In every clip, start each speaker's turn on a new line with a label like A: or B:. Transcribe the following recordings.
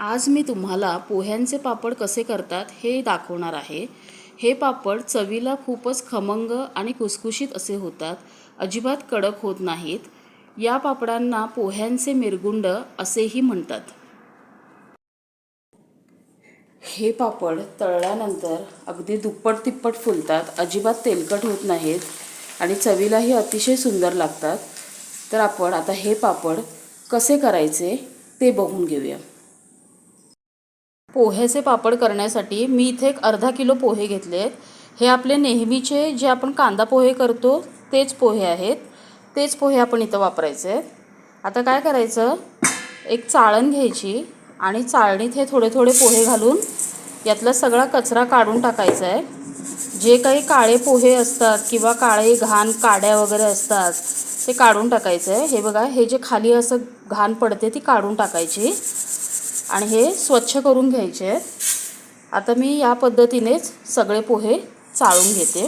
A: आज मी तुम्हाला पोह्यांचे पापड कसे करतात हे दाखवणार आहे. हे पापड चवीला खूपच खमंग आणि कुसकुशीत असे होतात. अजिबात कडक होत नाहीत. या पापडांना पोह्यांचे मिरगुंड असेही म्हणतात. हे पापड तळल्यानंतर अगदी दुप्पट तिप्पट फुलतात. अजिबात तेलकट होत नाहीत आणि चवीलाही अतिशय सुंदर लागतात. तर आपण आता हे पापड कसे करायचे ते बघून घेऊया. पोह्याचे पापड करण्यासाठी मी इथे एक अर्धा किलो पोहे घेतले आहेत. हे आपले नेहमीचे जे आपण कांदा पोहे करतो तेच पोहे आहेत. तेच पोहे आपण इथं वापरायचे आहेत. आता काय करायचं? एक चाळण घ्यायची आणि चाळणीत हे थोडे थोडे पोहे घालून यातला सगळा कचरा काढून टाकायचा आहे. जे काही काळे पोहे असतात किंवा काळे घाण काड्या वगैरे असतात ते काढून टाकायचं आहे. हे बघा हे जे खाली असं घाण पडते ती काढून टाकायची. आणि हे स्वच्छ करून घ्यायचे आहेत. आता मी या पद्धतीनेच सगळे पोहे चाळून घेते.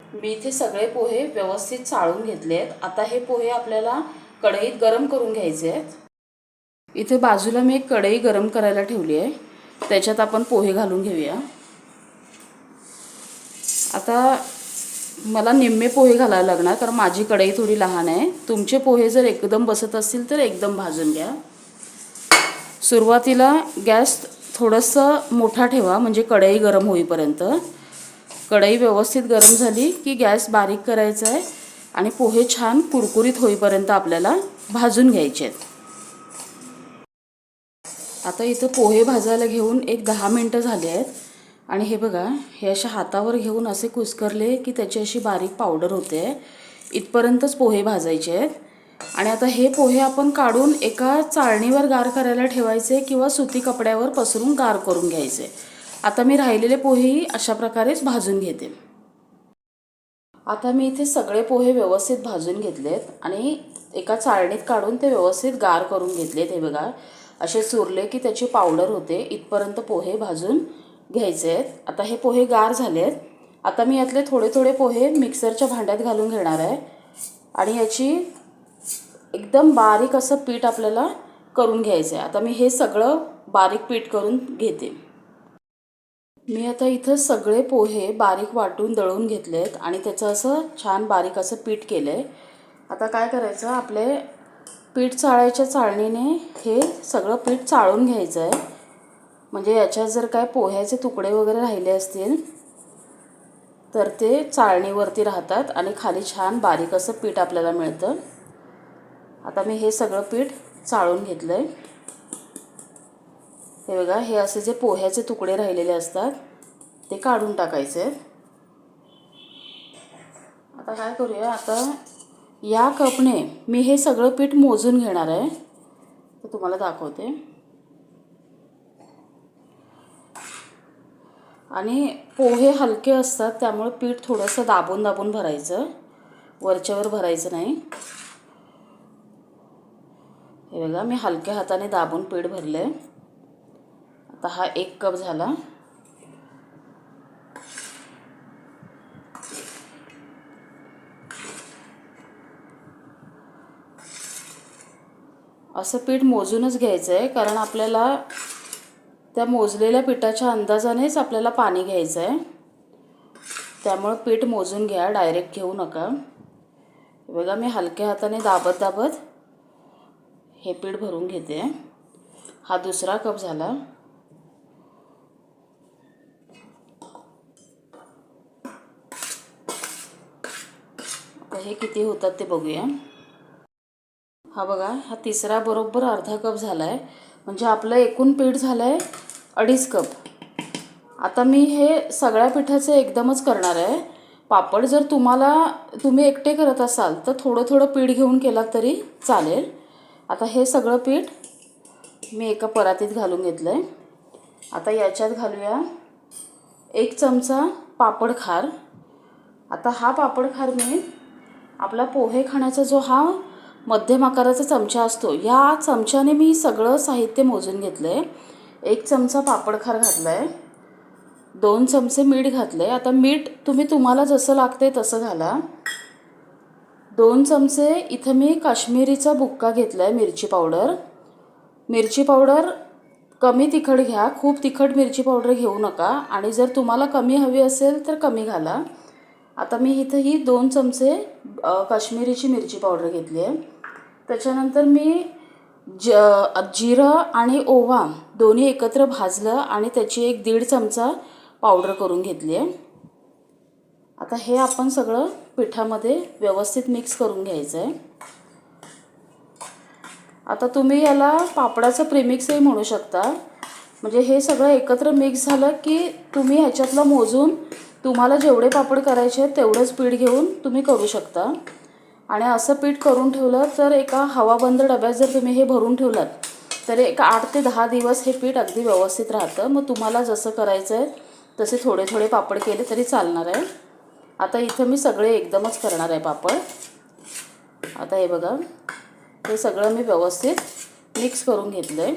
A: मी इथे सगळे पोहे व्यवस्थित चाळून घेतले आहेत. आता हे पोहे आपल्याला कढईत गरम करून घ्यायचे आहेत. इथे बाजूला मी एक कढई गरम करायला ठेवली आहे. त्याच्यात आपण पोहे घालून घेऊया. आता मला निम्मे पोहे घालायला लागणार कारण माझी कढई थोडी लहान आहे. तुमचे पोहे जर एकदम बसत असतील तर एकदम भाजून घ्या. सुरुवातीला गॅस थोडंसं मोठा ठेवा म्हणजे कढई गरम होईपर्यंत. कढई व्यवस्थित गरम झाली की गॅस बारीक करायचा आहे आणि पोहे छान कुरकुरीत होईपर्यंत आपल्याला भाजून घ्यायचे आहेत. आता इथं पोहे भाजायला घेऊन एक दहा मिनटं झाले आहेत. आणि हे बघा हे अशा हातावर घेऊन असे कुस्करले की त्याची अशी बारीक पावडर होते. इथपर्यंतच पोहे भाजायचे आहेत. आणि आता हे पोहे आपण काढून एका चाळणीवर गार करायला ठेवायचे किंवा सुती कपड्यावर पसरून गार करून घ्यायचे. आता मी राहिलेले पोहेही अशा प्रकारेच भाजून घेते. आता मी इथे सगळे पोहे व्यवस्थित भाजून घेतलेत आणि एका चाळणीत काढून ते व्यवस्थित गार करून घेतलेत. हे बघा असे चुरले की त्याची पावडर होते. इथपर्यंत पोहे भाजून घ्यायचे आहेत. आता हे पोहे गार झाले आहेत आता मी यातले थोडे थोडे पोहे मिक्सरच्या भांड्यात घालून घेणार आहे. आणि याची एकदम बारीक असं पीठ आपल्याला करून घ्यायचं आहे आता मी हे सगळं बारीक पीठ करून घेते. मी आता इथं सगळे पोहे बारीक वाटून दळून घेतले आहेत आणि त्याचं असं छान बारीक असं पीठ केलं आहे आता काय करायचं? आपले पीठ चाळायच्या चाळणीने हे सगळं पीठ चाळून घ्यायचं आहे म्हणजे याच्यात जर काय पोह्याचे तुकडे वगैरे राहिले असतील तर ते चाळणीवरती राहतात आणि खाली छान बारीक असं पीठ आपल्याला मिळतं. आता मी हे सगळं पीठ चाळून घेतलं आहे हे बघा हे असे जे पोह्याचे तुकडे राहिलेले असतात ते काढून टाकायचे. आता काय करूया आता या कपने मी हे सगळं पीठ मोजून घेणार आहे. ते तुम्हाला दाखवते. आणि पोहे हलके असतात त्यामुळे पीठ थोडंसं दाबून दाबून भरायचं. वरच्यावर भरायचं नाही. हे बघा मी हलक्या हाताने दाबून पीठ भरलं आहे आता हा एक कप झाला. असं पीठ मोजूनच घ्यायचं आहे कारण आपल्याला त्या मोजलेल्या पिठाच्या अंदाजानेच आपल्याला पाणी घ्यायचं आहे त्यामुळं पीठ मोजून घ्या डायरेक्ट घेऊ नका. बघा मी हलक्या हाताने दाबत दाबत हे पीठ भरून घेते. हा दुसरा कप झाला. हे किती होतात ते बघूया. हा बघा हा तिसरा बरोबर अर्धा कप झाला आहे म्हणजे आपलं एकूण पीठ झालं आहे अडीच कप. आता मी हे सगळ्या पिठाचे एकदमच करणार आहे. पापड जर तुम्हाला तुम्ही एकटे करत असाल तर थोडं थोडं पीठ घेऊन केलात तरी चालेल. आता हे सगळं पीठ मी एका परातीत घालून घेतलं आहे आता याच्यात घालूया एक चमचा पापड खार. आता हा पापड खार मी आपला पोहे खाण्याचा जो हा मध्यम आकाराचा चमचा असतो या चमच्याने मी सगळं साहित्य मोजून घेतलं आहे एक चमचा पापड खार घातला आहे दोन चमचे मीठ घातले आता मीठ तुम्ही तुम्हाला जसं लागते तसं घाला. दोन चमचे इथं मी काश्मीरीचा बुक्का घेतला आहे मिरची पावडर. मिरची पावडर कमी तिखट घ्या. खूप तिखट मिरची पावडर घेऊ नका. आणि जर तुम्हाला कमी हवी असेल तर कमी घाला. आता मी इथं ही दोन चमचे काश्मीरीची मिरची पावडर घेतली आहे त्याच्यानंतर मी ज जिरं आणि ओवा दोन्ही एकत्र भाजलं आणि त्याची एक दीड चमचा पावडर करून घेतली आहे आता हे आपण सगळं पिठामध्ये व्यवस्थित मिक्स करून घ्यायचं आहे आता तुम्ही याला पापडाचं प्रेमिक्सही म्हणू शकता. म्हणजे हे सगळं एकत्र मिक्स झालं की तुम्ही ह्याच्यातलं मोजून तुम्हाला जेवढे पापड करायचे आहेत तेवढंच पीठ घेऊन तुम्ही करू शकता. आणि असं पीठ करून ठेवलं तर एका हवाबंद डब्यात जर तुम्ही हे भरून ठेवलात तर एक आठ ते दहा दिवस हे पीठ अगदी व्यवस्थित राहतं. मग तुम्हाला जसं करायचं आहे तसे थोडे थोडे पापड केले तरी चालणार आहे. आता इथं मी सगळे एकदमच करणार आहे पापड. आता हे बघा हे सगळं मी व्यवस्थित मिक्स करून घेतलं आहे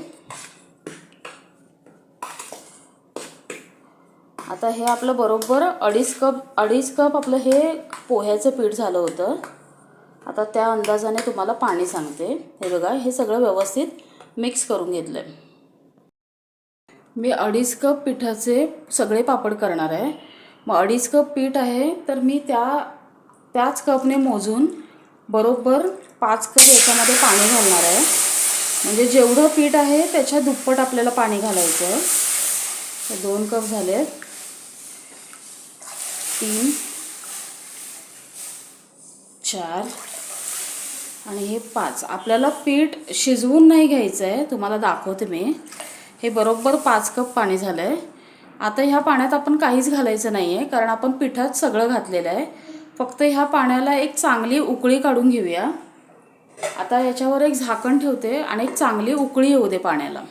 A: आता हे आपलं बरोबर अडीच कप अडीच कप आपलं हे पोह्याचं पीठ झालं होतं. आता त्या अंदाजाने तुम्हाला पाणी सांगते. हे बघा हे सगळं व्यवस्थित मिक्स करून घेतलं आहे मी अडीच कप पिठाचे सगळे पापड करणार आहे. मग अडीच कप पीठ आहे तर मी त्या त्याच कपने मोजून बरोबर पाच कप याच्यामध्ये पाणी घालणार आहे. म्हणजे जेवढं पीठ आहे त्याच्या दुप्पट आपल्याला पाणी घालायचं आहे. दोन कप झाले तीन चार आणि हे पाच. आपल्याला पीठ शिजवून नाही घ्यायचं आहे तुम्हाला दाखवते मी. हे बरोबर पाच कप पाणी झालं आहे आता ह्या पाण्यात आपण काहीच घालायचं नाही आहे कारण आपण पिठात सगळं घातलेलं आहे. फक्त ह्या पाण्याला एक चांगली उकळी काढून घेऊया. आता याच्यावर एक झाकण ठेवते आणि एक चांगली उकळी येऊ दे पाण्याला.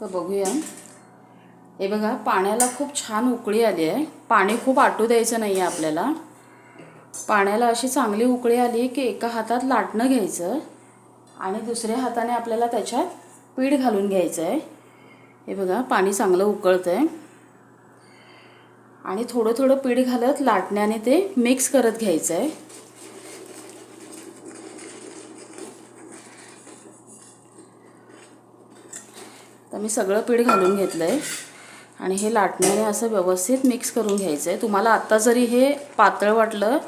A: तर बघूया. हे बघा पाण्याला खूप छान उकळी आली आहे. पाणी खूप आटू द्यायचं नाही आहे आपल्याला. पाण्याला अशी चांगली उकळी आली की एका हातात लाटणं घ्यायचं आणि दुसऱ्या हाताने आपल्याला त्याच्यात पीठ घालून घ्यायचं आहे हे बघा पाणी चांगलं उकळतं आहे आणि थोडं थोडं पीठ घालत लाटण्याने ते मिक्स करत घ्यायचं आहे तर मी सगळं पीठ घालून घेतलं आहे आणि हे लाटण्याने असं व्यवस्थित मिक्स करून घ्यायचं आहे तुम्हाला आत्ता जरी हे पातळ वाटलं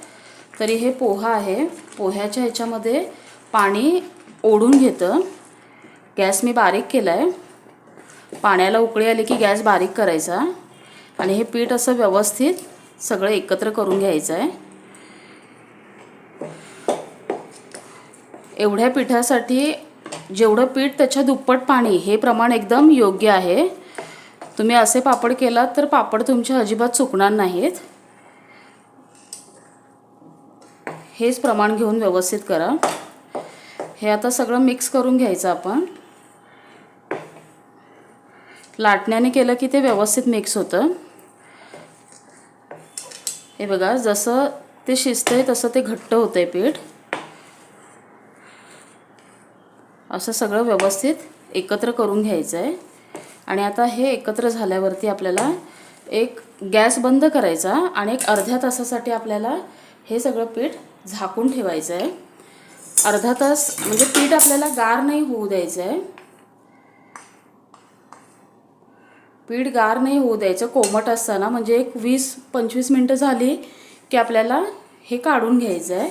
A: तरी हे पोहा आहे. पोह्याच्या ह्याच्यामध्ये पाणी ओढून घेतं. गॅस मी बारीक केला आहे पाण्याला उकळी आली की गॅस बारीक करायचा. आणि हे पीठ असं व्यवस्थित सगळं एकत्र करून घ्यायचं आहे एवढ्या पिठासाठी जेवढं पीठ त्याच्या दुप्पट पाणी हे प्रमाण एकदम योग्य आहे. तुम्ही असे पापड केलात तर पापड तुमचे अजिबात चुकणार नाहीत. हेच प्रमाण घेऊन व्यवस्थित करा. हे आता सगळं मिक्स करून घ्यायचं आपण. लाटण्याने केलं की ते व्यवस्थित मिक्स होतं. हे बघा जसं ते शिजतं आहे तसं ते घट्ट होतंय पीठ. असं सगळं व्यवस्थित एकत्र करून घ्यायचं आहे आणि आता हे एकत्र झाल्यावरती आपल्याला एक गॅस बंद करायचा आणि एक अर्ध्या तासासाठी आपल्याला हे सगळं पीठ झाकून ठेवायचं आहे अर्धा तास म्हणजे पीठ आपल्याला गार नाही होऊ द्यायचं आहे पीठ गार नाही होऊ द्यायचं कोमट असताना. म्हणजे एक वीस पंचवीस मिनटं झाली की आपल्याला हे काढून घ्यायचं आहे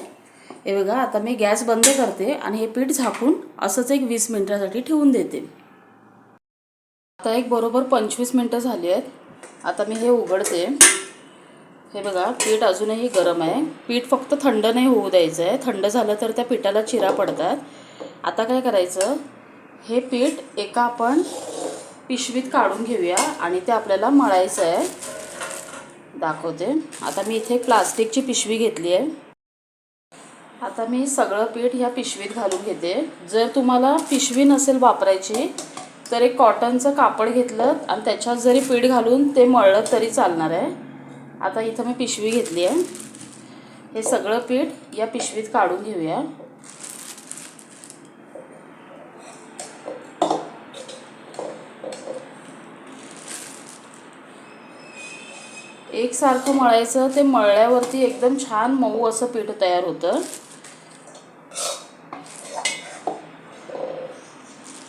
A: हे बघा आता मी गॅस बंद करते आणि हे पीठ झाकून असंच एक वीस मिनटासाठी ठेवून देते. आता एक बरोबर पंचवीस मिनटं झाली आहेत. आता मी हे उघडते. हे बघा पीठ अजूनही गरम आहे. पीठ फक्त थंड नाही होऊ द्यायचं आहे थंड झालं तर त्या पिठाला चिरा पडतात. आता काय करायचं? हे पीठ एका आपण पिशवीत काढून घेऊया आणि ते आपल्याला मळायचं आहे. दाखवते. आता मी इथे प्लास्टिकची पिशवी घेतली आहे. आता मी सगळं पीठ ह्या पिशवीत घालून घेते. जर तुम्हाला पिशवी नसेल वापरायची तर एक कॉटनचं कापड घेतलं आणि त्याच्यात जरी पीठ घालून ते मळलं तरी चालणार आहे. आता इथं मी पिशवी घेतली आहे. हे सगळं पीठ या पिशवीत काढून घेऊया. एकसारखं मळायचं ते मळल्यावरती एकदम छान मऊ असं पीठ तयार होतं.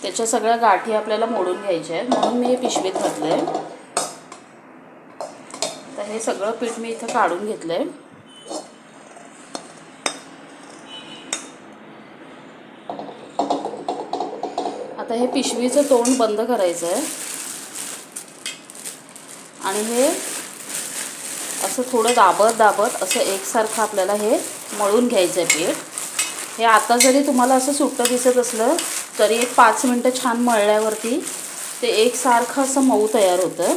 A: त्याच्या सगळ्या गाठी आपल्याला मोडून घ्यायच्या आहेत म्हणून मी हे पिशवीत घातलं आहे तर हे सगळं पीठ मी इथं काढून घेतलं आहे आता हे पिशवीचं तोंड बंद करायचं आहे आणि हे असं थोडं दाबत दाबत असं एकसारखं आपल्याला हे मळून घ्यायचं आहे पीठ. हे आता जरी तुम्हाला असं सुट्टं दिसत असलं तरी एक पाच मिनटं छान मळल्यावरती ते एकसारखं असं मऊ तयार होतं.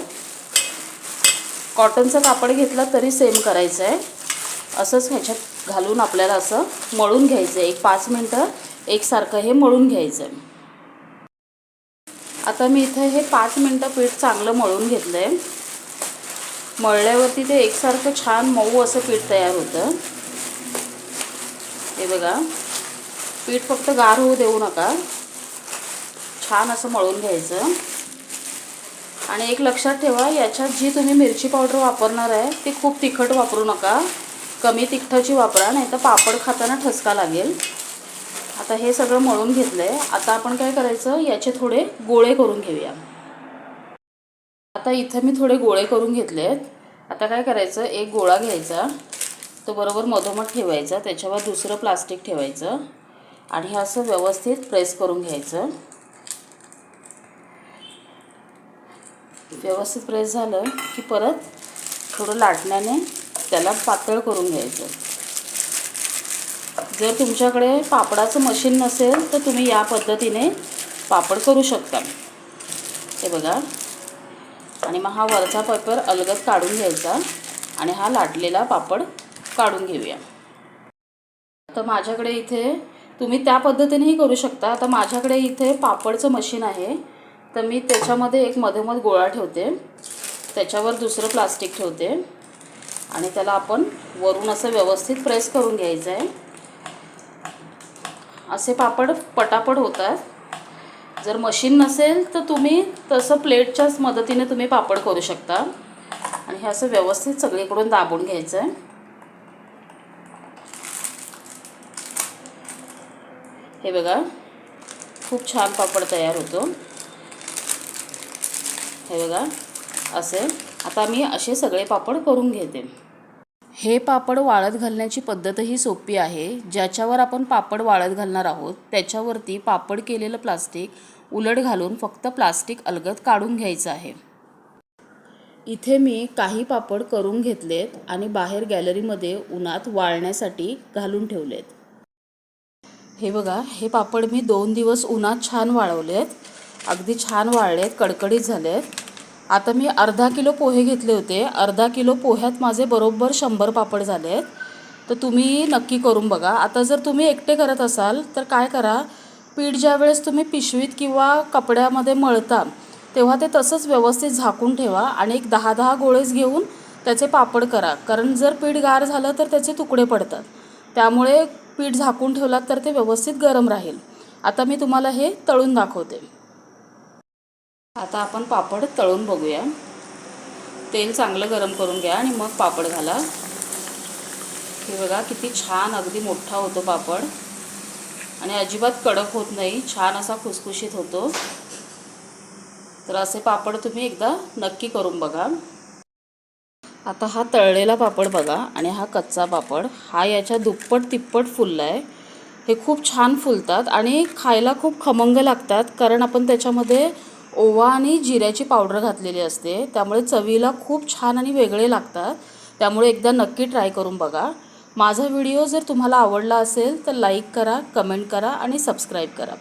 A: कॉटनचं कापड घेतलं तरी सेम करायचं आहे असंच ह्याच्यात घालून आपल्याला असं मळून घ्यायचं आहे एक पाच मिनटं एकसारखं हे मळून घ्यायचं आहे आता मी इथं हे पाच मिनटं पीठ चांगलं मळून घेतलं आहे मळल्यावरती ते एकसारखं छान मऊ असं पीठ तयार होतं. हे बघा. पीठ फक्त गार होऊ देऊ नका. छान असं मळून घ्यायचं. आणि एक लक्षात ठेवा याच्यात जी तुम्ही मिरची पावडर वापरणार आहे ती खूप तिखट वापरू नका. कमी तिखटाची वापरा नाही तर पापड खाताना ठसका लागेल. आता हे सगळं मळून घेतलं आहे आता आपण काय करायचं याचे थोडे गोळे करून घेऊया. आता इथं मी थोडे गोळे करून घेतले आहेत आता काय करायचं? एक गोळा घ्यायचा. तो बरोबर मधोमध ठेवायचा. त्याच्यावर दुसरं प्लास्टिक ठेवायचं. आणि हे असं व्यवस्थित प्रेस करून घ्यायचं. व्यवस्थित प्रेस झालं की परत थोडं लाटण्याने त्याला पातळ करून घ्यायचं. जर तुमच्याकडे पापडाचं मशीन नसेल तर तुम्ही या पद्धतीने पापड करू शकता. हे बघा. आणि मग हा वरचा पेपर अलगद काढून घ्यायचा आणि हा लाटलेला पापड काढून घेऊया. तर माझ्याकडे इथे तुम्ही त्या पद्धतीनेही करू शकता. आता माझ्याकडे इथे पापडचं मशीन आहे. तर मी त्याच्यामध्ये एक मधोमध गोळा ठेवते. त्याच्यावर दुसरं प्लास्टिक ठेवते. आणि त्याला आपण वरून असं व्यवस्थित प्रेस करून घ्यायचं आहे असे पापड पटापट होतात. जर मशीन नसेल तर तुम्ही तसं प्लेटच्याच मदतीने तुम्ही पापड करू शकता. आणि हे असं व्यवस्थित सगळीकडून दाबून घ्यायचं आहे हे बघा खूप छान पापड तयार होतो. हे बघा असे. आता मी असे सगळे पापड करून घेते. हे पापड वाळत घालण्याची पद्धतही सोपी आहे. ज्याच्यावर आपण पापड वाळत घालणार आहोत त्याच्यावरती पापड केलेलं प्लास्टिक उलट घालून फक्त प्लास्टिक अलगद काढून घ्यायचं आहे. इथे मी काही पापड करून घेतलेत आणि बाहेर गॅलरीमध्ये उन्हात वाळण्यासाठी घालून ठेवलेत. हे बघा हे पापड मी दोन दिवस उन्हात छान वाळवलेत. अगदी छान वाळलेत कडकडीत झालेत. आता मी अर्धा किलो पोहे घेतले होते. अर्धा किलो पोह्यात माझे बरोबर शंभर पापड झाले आहेत तर तुम्ही नक्की करून बघा. आता जर तुम्ही एकटे करत असाल तर काय करा? पीठ ज्या वेळेस तुम्ही पिशवीत किंवा कपड्यामध्ये मळता तेव्हा ते तसंच व्यवस्थित झाकून ठेवा आणि एक दहा दहा गोळेच घेऊन त्याचे पापड करा. कारण जर पीठ गार झालं तर त्याचे तुकडे पडतात. त्यामुळे पीठ झाकून ठेवलात तर ते व्यवस्थित गरम राहील. आता मी तुम्हाला हे तळून दाखवते. आता आपण पापड तळून बघूया. तेल चांगलं गरम करून घ्या आणि मग पापड घाला. हे बघा किती छान अगदी मोठा होतो पापड. आणि अजिबात कडक होत नाही. छान असा खुसखुशीत होतो. तर असे पापड तुम्ही एकदा नक्की करून बघा. आता हा तळलेला पापड बघा आणि हा कच्चा पापड. हा याच्या दुप्पट तिप्पट फुलला आहे हे खूप छान फुलतात आणि खायला खूप खमंग लागतात कारण आपण त्याच्यामध्ये ओवा आणि जिऱ्याची पावडर घातलेली असते. त्यामुळे चवीला खूप छान आणि वेगळे लागतात. त्यामुळे एकदा नक्की ट्राय करून बघा. माझा व्हिडिओ जर तुम्हाला आवडला असेल तर लाईक करा कमेंट करा आणि सबस्क्राईब करा.